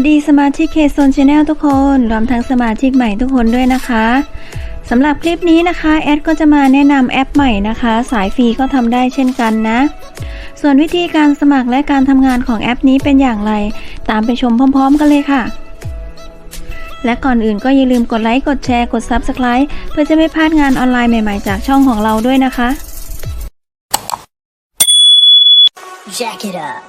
วัสดีสมาชิกเคโซนชาแนลทุกคน รวมทั้งสมาชิกใหม่ทุกคนด้วยนะคะสำหรับคลิปนี้นะคะแอดก็จะมาแนะนำแอปใหม่นะคะ สายฟรีก็ทำได้เช่นกันนะ ส่วนวิธีการสมัครและการทำงานของแอปนี้เป็นอย่างไร ตามไปชมพร้อม ๆ กันเลยค่ะ และก่อนอื่นก็อย่าลืมกดไลค์กดแชร์กด Subscribe เพื่อจะไม่พลาดงานออนไลน์ใหม่ๆ จากช่องของเราด้วยนะคะ Jack it up.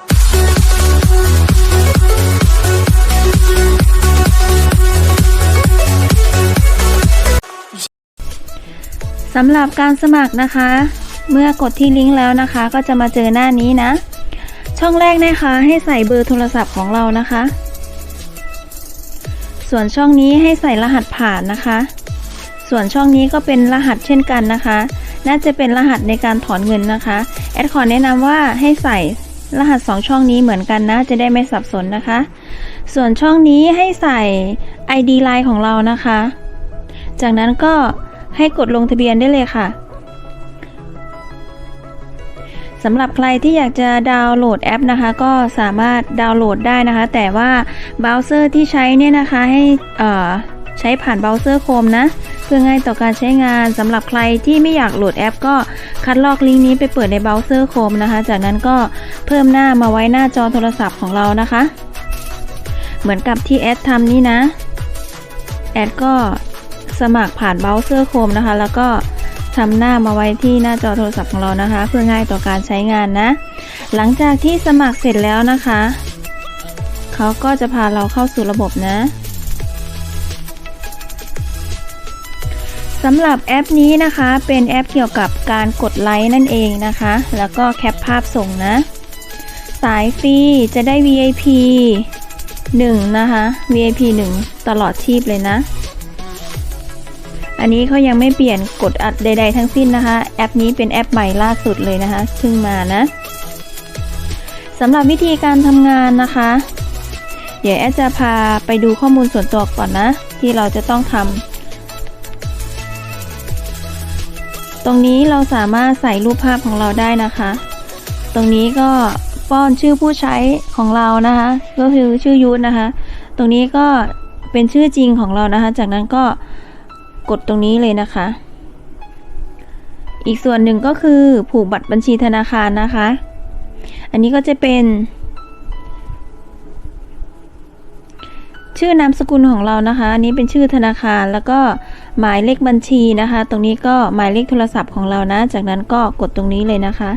สำหรับการสมัครนะคะ เมื่อกดที่ลิงก์แล้วนะคะ ก็จะมาเจอหน้านี้นะ ช่องแรกนะคะให้ใส่เบอร์โทรศัพท์ของเรานะคะ ส่วนช่องนี้ให้ใส่รหัสผ่านนะคะ ส่วนช่องนี้ก็เป็นรหัสเช่นกันนะคะ น่าจะเป็นรหัสในการถอนเงินนะคะ แอดขอแนะนำว่าให้ใส่รหัส 2 ช่องนี้เหมือนกันนะ จะได้ไม่สับสนนะคะ ส่วนช่องนี้ให้ใส่ ID Line ของเรานะคะ จากนั้นก็ ให้กดลงทะเบียนได้เลยค่ะสำหรับใครที่อยากจะดาวน์โหลดแอปนะคะ ก็สามารถดาวน์โหลดได้นะคะ แต่ว่าเบราว์เซอร์ที่ใช้เนี่ยนะคะให้ใช้ผ่านเบราว์เซอร์โคมนะ เพื่อง่ายต่อการใช้งานสำหรับใครที่ไม่อยากโหลดแอป ก็คัดลอกลิงก์นี้ไปเปิดในเบราว์เซอร์โคมนะคะ จากนั้นก็เพิ่มหน้ามาไว้หน้าจอโทรศัพท์ของเรานะคะ เหมือนกับที่แอดทำนี่นะ แอดก็ สมัครผ่านเบราว์เซอร์โคมนะคะ แล้วก็ทำหน้ามาไว้ที่หน้าจอโทรศัพท์ของเรานะคะ เพื่อง่ายต่อการใช้งานนะ หลังจากที่สมัครเสร็จแล้วนะคะ เขาก็จะพาเราเข้าสู่ระบบนะสำหรับแอปนี้นะคะเป็นแอปเกี่ยวกับการกดไลค์นั่นเองนะคะ แล้วก็แคปภาพส่งนะ สายฟรีจะได้ VIP 1 นะคะ VIP 1 ตลอดชีพเลยนะ อันนี้เขายังไม่เปลี่ยนกดอัดใด ๆ ทั้งสิ้นนะคะ แอปนี้เป็นแอปใหม่ล่าสุดเลยนะคะเพิ่งมานะสำหรับวิธีการทำงานนะคะ เดี๋ยวแอดจะพาไปดูข้อมูลส่วนตัวก่อนนะ ที่เราจะต้องทำตรงนี้เราสามารถใส่รูปภาพของเราได้นะคะ ตรงนี้ก็ป้อนชื่อผู้ใช้ของเรานะคะ ก็คือชื่อยูทนะคะ ตรงนี้ก็เป็นชื่อจริงของเรานะคะ จากนั้นก็ กดตรงนี้เลยนะคะ อีกส่วนหนึ่งก็คือผูกบัตรบัญชีธนาคารนะคะ อันนี้ก็จะเป็น ชื่อนามสกุลของเรานะคะ อันนี้เป็นชื่อธนาคารแล้วก็หมายเลขบัญชีนะคะ ตรงนี้ก็หมายเลขโทรศัพท์ของเรานะ จากนั้นก็กดตรงนี้เลยนะคะ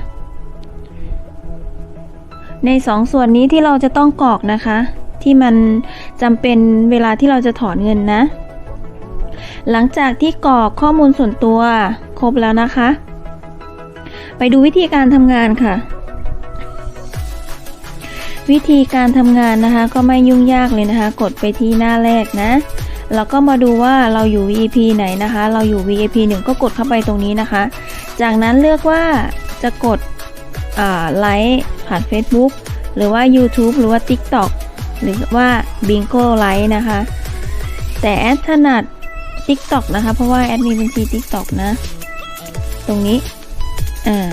ในสองส่วนนี้ที่เราจะต้องกรอกนะคะ ที่มันจำเป็นเวลาที่เราจะถอนเงินนะ หลังจากที่กรอกข้อมูลส่วนตัวครบแล้วนะคะ ไปดูวิธีการทำงานค่ะ วิธีการทำงานนะคะ ก็ไม่ยุ่งยากเลยนะคะ กดไปที่หน้าแรกนะแล้วก็มาดูว่าเราอยู่ VIP ไหนนะคะ เราอยู่ VIP 1 ก็กดเข้าไปตรงนี้นะคะ จากนั้นเลือกว่าจะกดไลค์ผ่าน Facebook หรือว่า YouTube หรือว่า TikTok หรือว่า Bingo ไลค์นะคะ แต่แอดถนัด TikTok นะคะ เพราะว่าแอดมีบัญชี TikTok นะ ตรงนี้ อ่า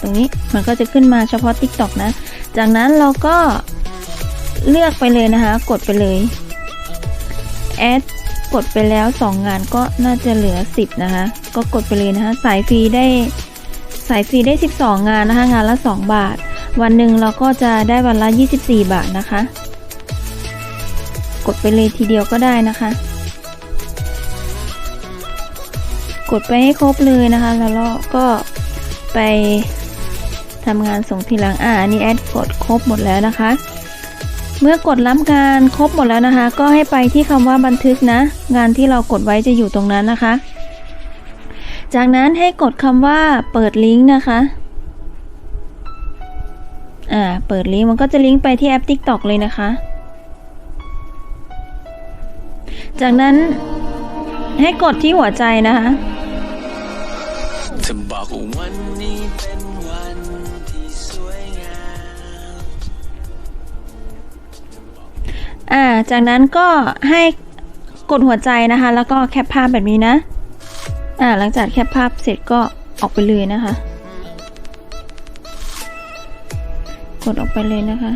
ตรงนี้มันก็จะขึ้นมาเฉพาะ TikTok นะ จากนั้นเราก็เลือกไปเลยนะคะ กดไปเลย แอดกดไปแล้ว 2 งานก็น่าจะเหลือ 10 นะคะ ก็กดไปเลยนะคะ สายฟรีได้สายฟรีได้ 12 งานนะคะ งานละ 2 บาท วันหนึ่งเราก็จะได้วันละ 24 บาทนะคะ กดไปเลยทีเดียวก็ได้นะคะ กดไปให้ครบเลยนะคะ แล้วเราก็ไปทำงานส่งทีหลังอ่าอันนี้แอดกดครบหมดแล้วนะคะ เมื่อกดรับงานครบหมดแล้วนะคะ ก็ให้ไปที่คำว่าบันทึกนะ งานที่เรากดไว้จะอยู่ตรงนั้นนะคะ จากนั้นให้กดคำว่าเปิดลิงก์นะคะอ่าเปิดลิงก์มันก็จะลิงก์ไปที่แอป TikTok เลยนะคะ จากนั้นให้กดที่หัวใจนะคะจะบอกว่าวันนี้เป็นวันที่สวยงามอ่า จากนั้นก็ให้กดหัวใจนะคะ แล้วก็แคปภาพแบบนี้นะ อ่า หลังจากแคปภาพเสร็จก็ออกไปเลยนะคะ กดออกไปเลยนะคะ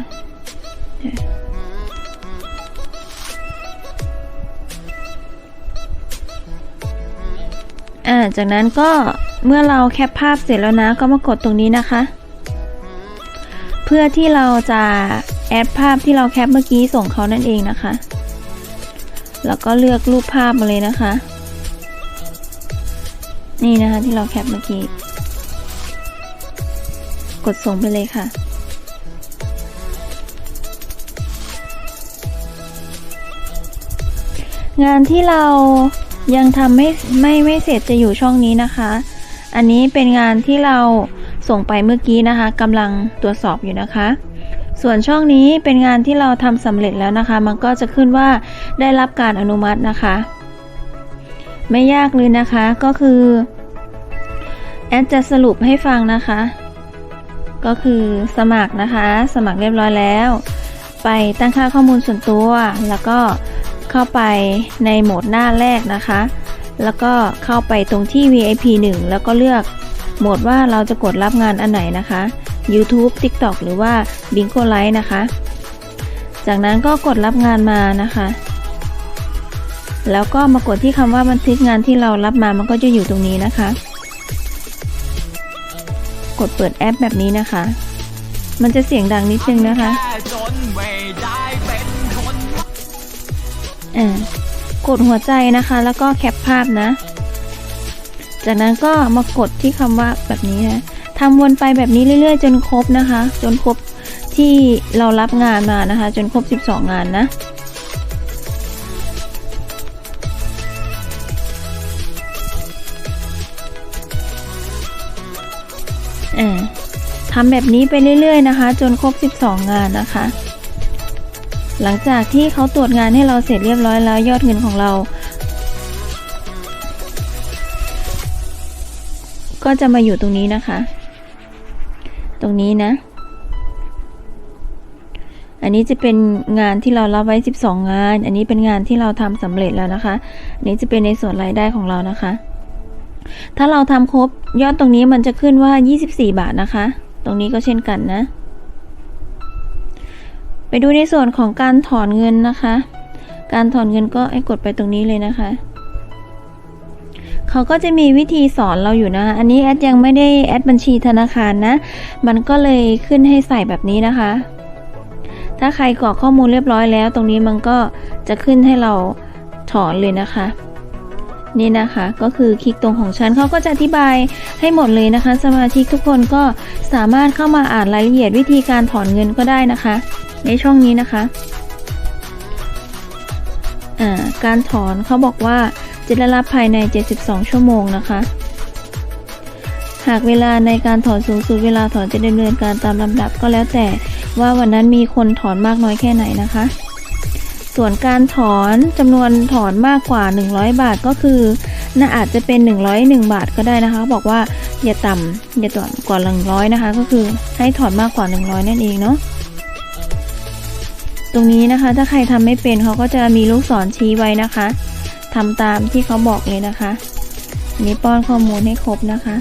อ่าจากนั้นก็เมื่อเราแคปภาพเสร็จแล้วนะ ก็มากดตรงนี้นะคะ เพื่อที่เราจะแอดภาพที่เราแคปเมื่อกี้ส่งเขานั่นเองนะคะ แล้วก็เลือกรูปภาพมาเลยนะคะ นี่นะคะที่เราแคปเมื่อกี้ กดส่งไปเลยค่ะงานที่เรา ยังทำไม่ไม่ไม่เสร็จจะอยู่ช่องนี้นะคะ อันนี้เป็นงานที่เราส่งไปเมื่อกี้นะคะกำลังตรวจสอบอยู่นะคะ ส่วนช่องนี้เป็นงานที่เราทำสำเร็จแล้วนะคะ มันก็จะขึ้นว่าได้รับการอนุมัตินะคะ ไม่ยากเลยนะคะก็คือแอดจะสรุปให้ฟังนะคะ ก็คือสมัครนะคะ สมัครเรียบร้อยแล้ว ไปตั้งค่าข้อมูลส่วนตัวแล้วก็ เข้าไปในโหมดหน้าแรกนะคะ แล้วก็เข้าไปตรงที่ VIP 1 แล้วก็เลือกโหมดว่าเราจะกดรับงานอันไหนนะคะ YouTube TikTok หรือว่า Bingo Live นะคะ จากนั้นก็กดรับงานมานะคะ แล้วก็มากดที่คำว่าบันทึกงานที่เรารับมามันก็จะอยู่ตรงนี้นะคะ กดเปิดแอปแบบนี้นะคะ มันจะเสียงดังนิดนึงนะคะ อ่ากดหัวใจนะคะ แล้วก็แคปภาพนะ จากนั้นก็มากดที่คำว่าแบบนี้นะทำวนไปแบบนี้เรื่อยๆ จนครบนะคะ จนครบที่เรารับงานมานะคะ จนครบ 12 งานนะทำแบบนี้ไปเรื่อยๆนะคะ จนครบ 12 งานนะคะ หลังจากที่เขาตรวจงานให้เราเสร็จเรียบร้อยแล้วยอดเงินของเรา ก็จะมาอยู่ตรงนี้นะคะ ตรงนี้นะ อันนี้จะเป็นงานที่เรารับไว้ 12 งาน อันนี้เป็นงานที่เราทำสำเร็จแล้วนะคะ อันนี้จะเป็นในส่วนรายได้ของเรานะคะ ถ้าเราทำครบยอดตรงนี้มันจะขึ้นว่า 24 บาทนะคะ ตรงนี้ก็เช่นกันนะ ดูในส่วนของการถอนเงินนะคะ การถอนเงินก็ให้กดไปตรงนี้เลยนะคะเขาก็จะมีวิธีสอนเราอยู่นะ อันนี้แอดยังไม่ได้แอดบัญชีธนาคารนะ มันก็เลยขึ้นให้ใส่แบบนี้นะคะ ถ้าใครกรอกข้อมูลเรียบร้อยแล้ว ตรงนี้มันก็จะขึ้นให้เราถอนเลยนะคะ นี่นะคะ ก็คือคลิกตรงของฉันเขาก็จะอธิบายให้หมดเลยนะคะ สมาชิกทุกคนก็สามารถเข้ามาอ่านรายละเอียดวิธีการถอนเงินก็ได้นะคะ ในช่องนี้นะคะการถอนเขาบอกว่าจะได้รับภายใน 72 ชั่วโมงนะคะ หากเวลาในการถอนสูงสุดเวลาถอนจะดำเนินการตามลำดับก็แล้วแต่ว่าวันนั้นมีคนถอนมากน้อยแค่ไหนนะคะ ส่วนการถอนจำนวนถอนมากกว่า 100 บาทก็คือน่าอาจจะเป็น 101 บาทก็ได้นะคะ บอกว่าอย่าต่ำอย่าต่ำกว่า 100 นะคะ ก็คือให้ถอนมากกว่า 100 นั่นเองเนาะ ตรงนี้นะคะ ถ้าใครทำไม่เป็นเขาก็จะมีลูกศรชี้ไว้นะคะทำตามที่เขาบอกเลยนะคะนี้ป้อนข้อมูลให้ครบนะคะ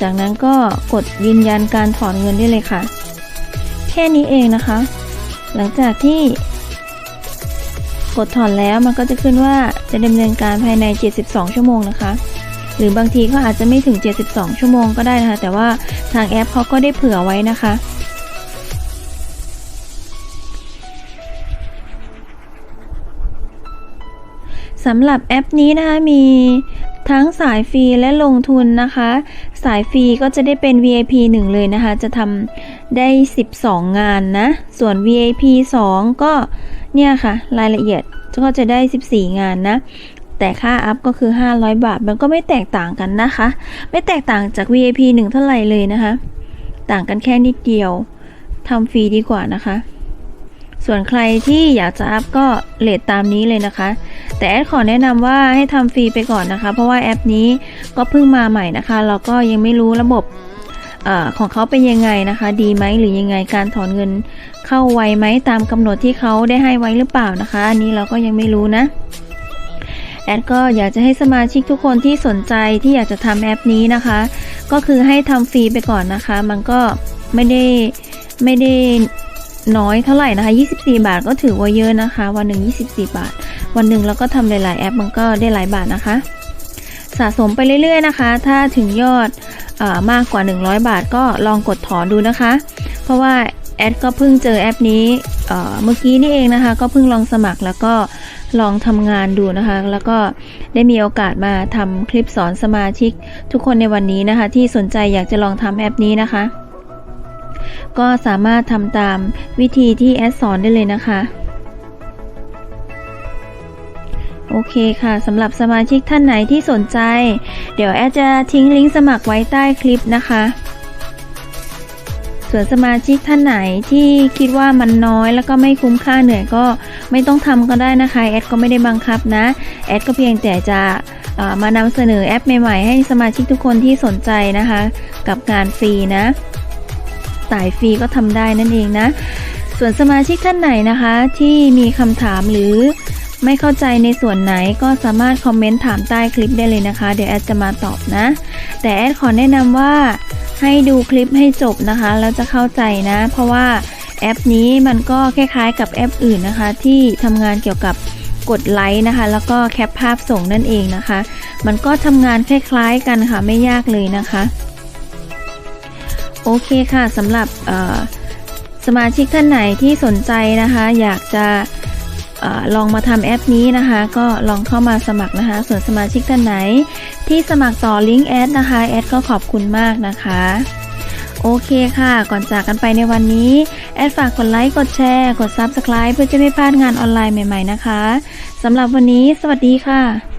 จากนั้นก็กดยืนยันการถอนเงินได้เลยค่ะ แค่นี้เองนะคะ หลังจากที่กดถอนแล้วมันก็จะขึ้นว่าจะดำเนินการภายใน 72 ชั่วโมงนะคะ หรือบางทีก็อาจจะไม่ถึง 72 ชั่วโมงก็ได้นะคะ แต่ว่าทางแอปเขาก็ได้เผื่อไว้นะคะ สำหรับแอปนี้นะคะมีทั้งสายฟรีและลงทุนนะคะ สายฟรีก็จะได้เป็น VIP 1 เลยนะคะ จะทำได้ 12 งานนะ ส่วน VIP 2 ก็เนี่ยค่ะ รายละเอียดก็จะได้ 14 งานนะ แต่ค่าอัพก็คือ 500 บาท มันก็ไม่แตกต่างกันนะคะ ไม่แตกต่างจาก VIP 1 เท่าไหร่เลยนะคะ ต่างกันแค่นิดเดียวทำฟรีดีกว่านะคะ ส่วนใครที่อยากจะอัพก็เลทตามนี้เลยนะคะ แต่แอดขอแนะนำว่าให้ทำฟรีไปก่อนนะคะ เพราะว่าแอปนี้ก็เพิ่งมาใหม่นะคะเราก็ยังไม่รู้ระบบอของเขาเป็นยังไงนะคะ ดีไหมหรือยังไงการถอนเงินเข้าไวไหมตามกำหนดที่เขาได้ให้ไว้หรือเปล่านะคะ อันนี้เราก็ยังไม่รู้นะแอดก็อยากจะให้สมาชิกทุกคนที่สนใจที่อยากจะทำแอปนี้นะคะ ก็คือให้ทำฟรีไปก่อนนะคะ มันก็ไม่ได้ไม่ได้ น้อยเท่าไหร่นะคะ 24 บาทก็ถือว่าเยอะนะคะ วันหนึ่ง24 บาท วันหนึ่งเราก็ทำหลาย ๆ แอปมันก็ได้หลายบาทนะคะ สะสมไปเรื่อย ๆ นะคะ ถ้าถึงยอดอมากกว่า 100 บาทก็ลองกดถอนดูนะคะ เพราะว่าแอดก็เพิ่งเจอแอปนี้เอ่อเมื่อกี้นี่เองนะคะ ก็เพิ่งลองสมัครแล้วก็ลองทำงานดูนะคะ แล้วก็ได้มีโอกาสมาทำคลิปสอนสมาชิกทุกคนในวันนี้นะคะ ที่สนใจอยากจะลองทำแอปนี้นะคะ ก็สามารถทำตามวิธีที่แอดสอนได้เลยนะคะ โอเคค่ะสำหรับสมาชิกท่านไหนที่สนใจ เดี๋ยวแอดจะทิ้งลิงก์สมัครไว้ใต้คลิปนะคะ ส่วนสมาชิกท่านไหนที่คิดว่ามันน้อยแล้วก็ไม่คุ้มค่าเหนื่อยก็ไม่ต้องทำก็ได้นะคะแอดก็ไม่ได้บังคับนะแอดก็เพียงแต่จะมานำเสนอแอปใหม่ ๆ ให้สมาชิกทุกคนที่สนใจนะคะ กับงานฟรีนะ สายฟรีก็ทำได้นั่นเองนะ ส่วนสมาชิกท่านไหนนะคะ ที่มีคำถามหรือไม่เข้าใจในส่วนไหนก็สามารถคอมเมนต์ถามใต้คลิปได้เลยนะคะ เดี๋ยวแอดจะมาตอบนะ แต่แอดขอแนะนำว่าให้ดูคลิปให้จบนะคะแล้วจะเข้าใจนะ เพราะว่าแอปนี้มันก็คล้ายๆกับแอปอื่นนะคะ ที่ทำงานเกี่ยวกับกดไลค์นะคะ แล้วก็แคปภาพส่งนั่นเองนะคะ มันก็ทำงานคล้ายๆกันค่ะไม่ยากเลยนะคะ โอเคค่ะสำหรับสมาชิกท่านไหนที่สนใจนะคะ อยากจะอลองมาทำแอปนี้นะคะ ก็ลองเข้ามาสมัครนะคะ ส่วนสมาชิกท่านไหน ที่สมัครต่อลิงก์แอดนะคะแอดก็ขอบคุณมากนะคะโอเคค่ะ ก่อนจากกันไปในวันนี้ แอดฝากกดไลค์ กดแชร์ กด Subscribe เพื่อจะไม่พลาดงานออนไลน์ใหม่ ๆ นะคะ สำหรับวันนี้ สวัสดีค่ะ